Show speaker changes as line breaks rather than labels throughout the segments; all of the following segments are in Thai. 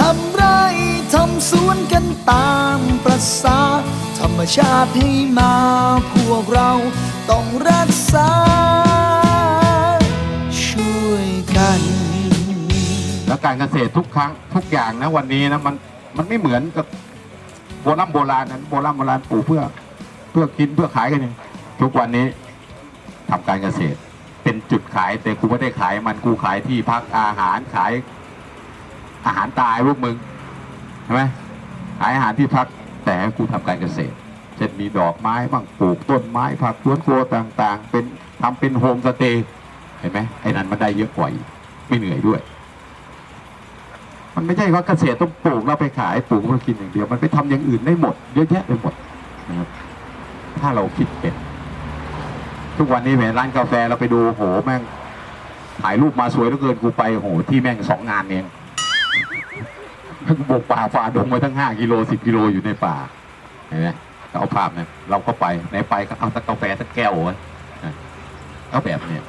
ทำไรทำสวนกันตามประสาธรรมชาติให้มาพวกเราต้องรักษา ช่วยกัน
แล้วการเกษตรทุกครั้งทุกอย่างนะวันนี้นะมันมันไม่เหมือนกับโบราณโบราณนั้นโบราณโบราณปลูกเพื่อ เพื่อกินเพื่อขายกันเองทุกวันนี้ทำการเกษตร เป็นจุดขายแต่กูไม่ได้ขายมันกูขายที่พักอาหารขาย อาหารตายพวกมึงใช่ไหมขายอาหารที่พักแต่กูทำการเกษตรเช่นมีดอกไม้บ้างปลูกต้นไม้ผักสวนครัวต่าง ๆ เป็นทำเป็นโฮมสเตย์เห็นไหมไอ้นั้นมันได้เยอะกว่าอีกไม่เหนื่อยด้วย มันไม่ใช่ว่าเกษตรต้องปลูกแล้วไปขายปลูกเพื่อกินอย่างเดียว มันไปทำอย่างอื่นได้หมดเยอะแยะไปหมดนะครับถ้าเราคิดเป็นทุกวันนี้แหมร้านกาแฟเราไปดูโหแม่งถ่ายรูปมาสวยเหลือเกินกูไปโหที่แม่งสองงานเอง บกป่าฝ่าดงมาตั้งห้ากิโลสิบกิโลอยู่ในป่าเห็นไหมเอาภาพเนี่ยเราก็ไปในไปก็เอาสักกาแฟสักแก้ววะนะก็แบบเนี้ย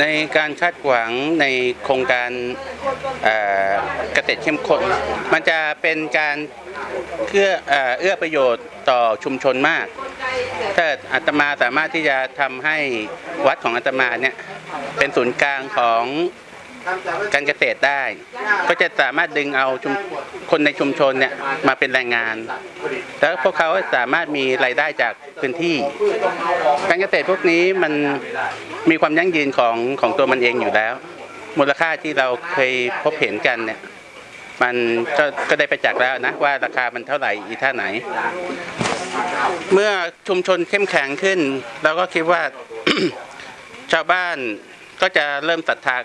ในการคาดหวังในโครงการเอ่อเกษตรเข้มข้นมันจะเป็นการเพื่อเอ่อเอื้อประโยชน์ต่อชุมชนมาก ถ้าอาตมาสามารถที่จะทำให้วัดของอาตมาเนี่ยเป็นศูนย์กลางของ การเกษตรได้ ก็จะสามารถดึงเอาชุมคนในชุมชนเนี่ยมาเป็นแรงงาน แล้วพวกเขาสามารถมีรายได้จากพื้นที่ การเกษตรพวกนี้มันมีความยั่งยืนของของตัวมันเองอยู่แล้ว มูลค่าที่เราเคยพบเห็นกันเนี่ยมันก็ก็ได้ไปจากษ์แล้วนะว่าราคามันเท่าไหร่อีท่าไหน เมื่อชุมชนเข้มแข็งขึ้น เราก็คิดว่าชาวบ้าน ก็จะเริ่มศรัทธา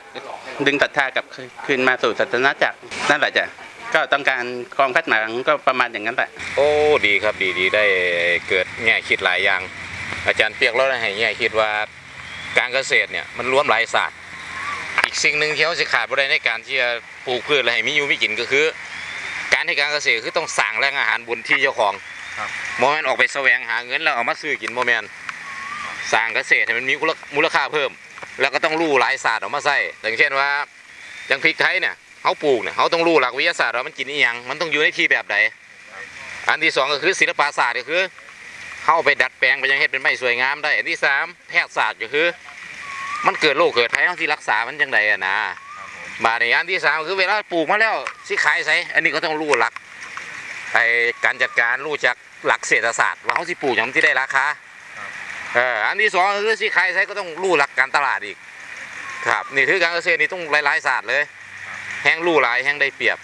ดึงศรัทธากลับคืนมาสู่ศาสนาจักรนั่นแหละจ้ะก็ต้องการความคาดหมายก็ประมาณอย่างนั้นแหละ
โอ้ดีครับดีดีได้เกิดแง่คิดหลายอย่าง อาจารย์เปียกเราได้ให้แง่คิดว่าการเกษตรเนี่ยมันรวมหลายศาสตร์ อีกสิ่งหนึ่งที่เขาสิขาดบ่ได้ในการที่จะปลูกพืชและให้มีอยู่มีกินก็คือ การที่การเกษตรคือต้องสั่งแหล่งอาหารบนที่เจ้าของโมเมนออกไปแสวงหาเงินแล้วเอามาซื้อกินโมเมนสร้างเกษตรให้มันมีมูลค่าเพิ่ม แล้วก็ต้องรู้หลายศาสตร์ออกมาใส่อย่างเช่นว่าอย่างพริกไทยเนี่ยเขาปลูกเนี่ยเขาต้องรู้หลักวิทยาศาสตร์ว่ามันกินอีหยังมันต้องอยู่ในที่แบบใดอันที่สองก็คือศิลปศาสตร์ก็คือเข้าไปดัดแปลงไปยังเฮ็ดเป็นไม้สวยงามได้ อันที่สามแพทยศาสตร์ก็คือ มันเกิดโรคเกิดภัยต้องที่รักษามันจังใดอะนะมาในอันที่สามก็คือเวลาปลูกมาแล้วสิขายใส่อันนี้ก็ต้องรู้หลักไอการจัดการรู้จักหลักเศรษฐศาสตร์ว่าเขาสิปลูกอย่างที่ได้ราคา เอออันที่สองก็คือสิขายใส่ก็ต้องรู้หลักการตลาดอีก ครับนี่คือการเกษตรนี่ต้องหลายๆศาสตร์เลย แห้งรู้หลายแห้งได้เปรียบ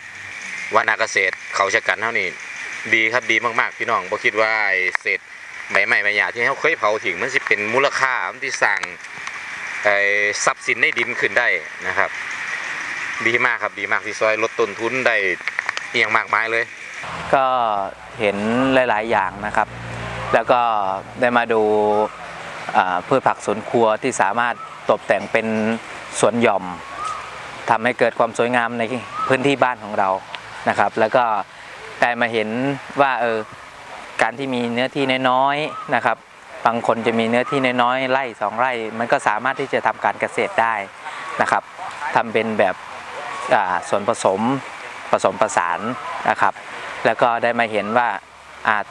วานาเกษตรเขาชะกันเท่านี้ดีครับดีมากๆพี่น้องบ่คิดว่าไอ้เศษใบไม้ใบหญ้าที่เขาเคยเผาทิ้งมันสิเป็นมูลค่ามันที่สร้างไอ้ทรัพย์สินในดินขึ้นได้นะครับ ดีมากครับดีมากที่ซอยลดต้นทุนได้เอียงมากมายเลย
ก็เห็นหลาย ๆ อย่างนะครับ แล้วก็ได้มาดูพืชผักสวนครัวที่สามารถตกแต่งเป็นสวนหย่อมทำให้เกิดความสวยงามในพื้นที่บ้านของเรานะครับ แล้วก็ได้มาเห็นว่าเออการที่มีเนื้อที่น้อยๆนะครับบางคนจะมีเนื้อที่น้อยๆไร่สองไร่ มันก็สามารถที่จะทำการเกษตรได้นะครับทำเป็นแบบส่วนผสมผสมผสานนะครับ แล้วก็ได้มาเห็นว่า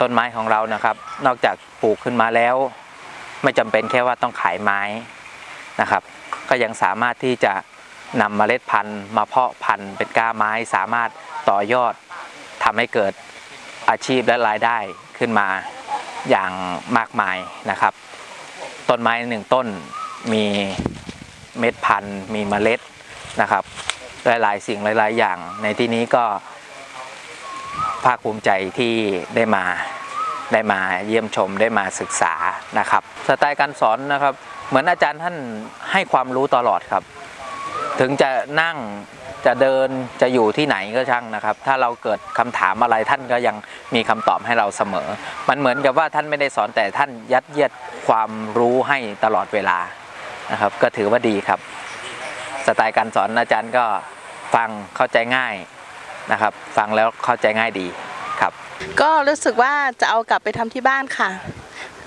ต้นไม้ของเรานะครับ นอกจากปลูกขึ้นมาแล้ว ไม่จำเป็นแค่ว่าต้องขายไม้นะครับ ก็ยังสามารถที่จะนำเมล็ดพันธุ์มาเพาะพันธุ์เป็นก้าไม้สามารถต่อยอดทำให้เกิดอาชีพและรายได้ขึ้นมาอย่างมากมายนะครับ ต้นไม้หนึ่งต้นมีเม็ดพันธุ์มีเมล็ดนะครับหลายๆสิ่งหลาย ๆ อย่างในที่นี้ก็ ภาคภูมิใจที่ได้มาได้มาเยี่ยมชมได้มาศึกษานะครับ สไตล์การสอนนะครับ เหมือนอาจารย์ท่านให้ความรู้ตลอดครับ ถึงจะนั่งจะเดินจะอยู่ที่ไหนก็ช่างนะครับ ถ้าเราเกิดคำถามอะไรท่านก็ยังมีคำตอบให้เราเสมอ มันเหมือนกับว่าท่านไม่ได้สอนแต่ท่านยัดเยียดความรู้ให้ตลอดเวลานะครับ ก็ถือว่าดีครับ สไตล์การสอนอาจารย์ก็ฟังเข้าใจง่าย นะครับ ฟังแล้วเข้าใจง่ายดีครับ
ก็รู้สึกว่าจะเอากลับไปทำที่บ้านค่ะ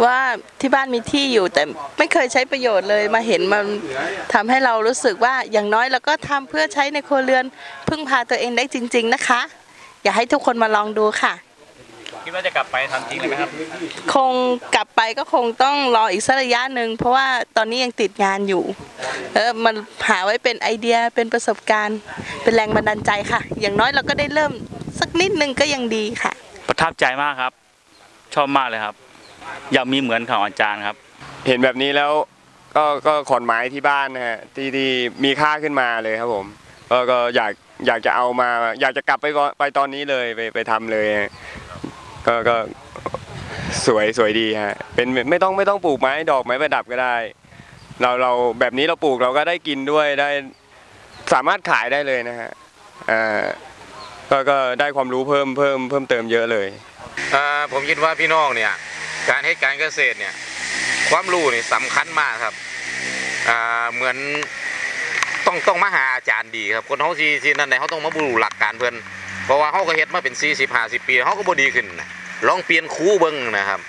ว่าที่บ้านมีที่อยู่แต่ไม่เคยใช้ประโยชน์เลยมาเห็นมันทำให้เรารู้สึกว่าอย่างน้อยเราก็ทำเพื่อใช้ในครัวเรือนพึ่งพาตัวเองได้จริง ๆนะคะ อยากให้ทุกคนมาลองดูค่ะ
คิดว่าจะกลับไปทำจริงเลยไหมครับ
คงกลับไปก็คงต้องรออีกสักระยะหนึ่งเพราะว่าตอนนี้ยังติดงานอยู่ เออมันหาไว้เป็นไอเดียเป็นประสบการณ์ เป็นแรงบันดาลใจค่ะ อย่างน้อยเราก็ได้เริ่มสักนิดนึงก็ยังดีค่ะ
ประทับใจมากครับ ชอบมากเลยครับ อยากมีเหมือนของอาจารย์ครับ
เห็นแบบนี้แล้วก็ก็ขอนไม้ที่บ้านนะฮะที่ที่มีค่าขึ้นมาเลยครับผมก็ก็อยากอยากจะเอามา อยากจะกลับไปก่อนไปตอนนี้เลยไปไปทำเลยฮะ ก็ก็สวยสวยดีฮะเป็นไม่ต้องไม่ต้องปลูกไม้ดอกไม้ประดับก็ได้ เราเราแบบนี้เราปลูกเราก็ได้กินด้วยได้สามารถขายได้เลยนะฮะอ่าก็ก็ได้ความรู้เพิ่มเพิ่มเพิ่มเติมเยอะเลย
อ่าผมคิดว่าพี่น้องเนี่ยการให้การเกษตรเนี่ยความรู้นี่สำคัญมากครับอ่าเหมือนต้องต้องมาหาอาจารย์ดีครับคนเขาซีซีนั่นไหนเขาต้องมาบูรหลักการเพื่อนเพราะว่าเขาก็เฮ็ดมาเป็น40 50ปีเขาก็บดีขึ้นนะ ลองเปลี่ยนครูเบิ่งนะครับ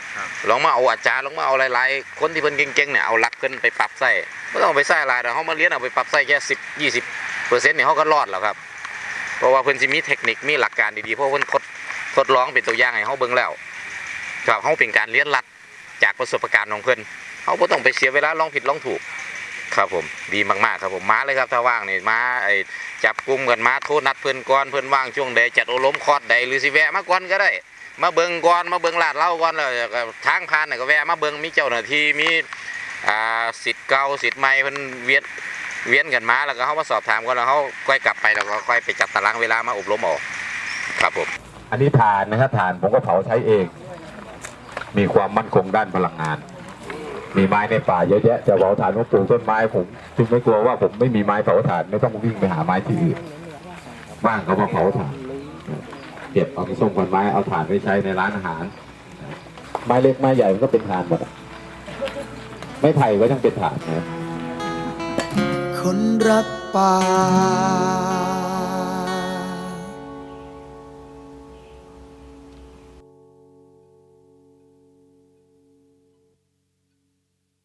ลองมาเอาอาจารย์ลองมาเอาหลายๆคนที่เพิ่นเก่งๆเนี่ยเอาหลักเพิ่นไปปรับใส่ไม่ต้องเอาไปใส่หลายแต่เขามาเรียนเอาไปปรับใส่แค่10 20เปอร์เซ็นต์เนี่ยเขาก็รอดแล้วครับ เพราะว่าเพิ่นสิมีเทคนิคมีหลักการดีๆเพราะเพิ่นทดทดลองเป็นตัวอย่างให้เขาเบิ่งแล้วครับเขาเป็นการเรียนรัดจากประสบการณ์ของเพื่อนเขาบ่ต้องไปเสียเวลาลองผิดลองถูก ครับผมดีมากๆครับผมมาเลยครับถ้าว่างนี่มาไอ้จับกลุ่มกันมาโทรนัดเพื่อนก่อนเพื่อนว่างช่วงใดจัดอบรมคอร์สใดหรือสิแวะมาก่อนก็ได้ มาเบิงก่อนมาเบิงลาดเล่าก่อนแล้วก็ทางผ่านน่ะก็แวะมาเบิงมีเจ้าหน้าที่มีอ่าสิทธิ์เก่าสิทธิ์ใหม่เพิ่นเวียนเวียนกันมาแล้วก็เขามาสอบถามกันแล้วเขาค่อยกลับไปแล้วก็ค่อยไปจัดตารางเวลามาอบรมออกครับผม
อันนี้ฐานนะครับฐานผมก็เผาใช้เอง มีความมั่นคงด้านพลังงาน มีไม้ในป่าเยอะแยะจะเผาถ่านผมปลูกต้นไม้ผมจึงไม่กลัวว่าผมไม่มีไม้เผาถ่านไม่ต้องวิ่งไปหาไม้ที่อื่นบ้างก็มาเผาถ่าน เก็บเอาไปส่งคนไม้เอาถ่านไปใช้ในร้านอาหาร ไม้เล็กไม้ใหญ่มันก็เป็นถ่านหมดไม่ไผ่ก็ยังเป็นถ่านนะ
คนรักป่า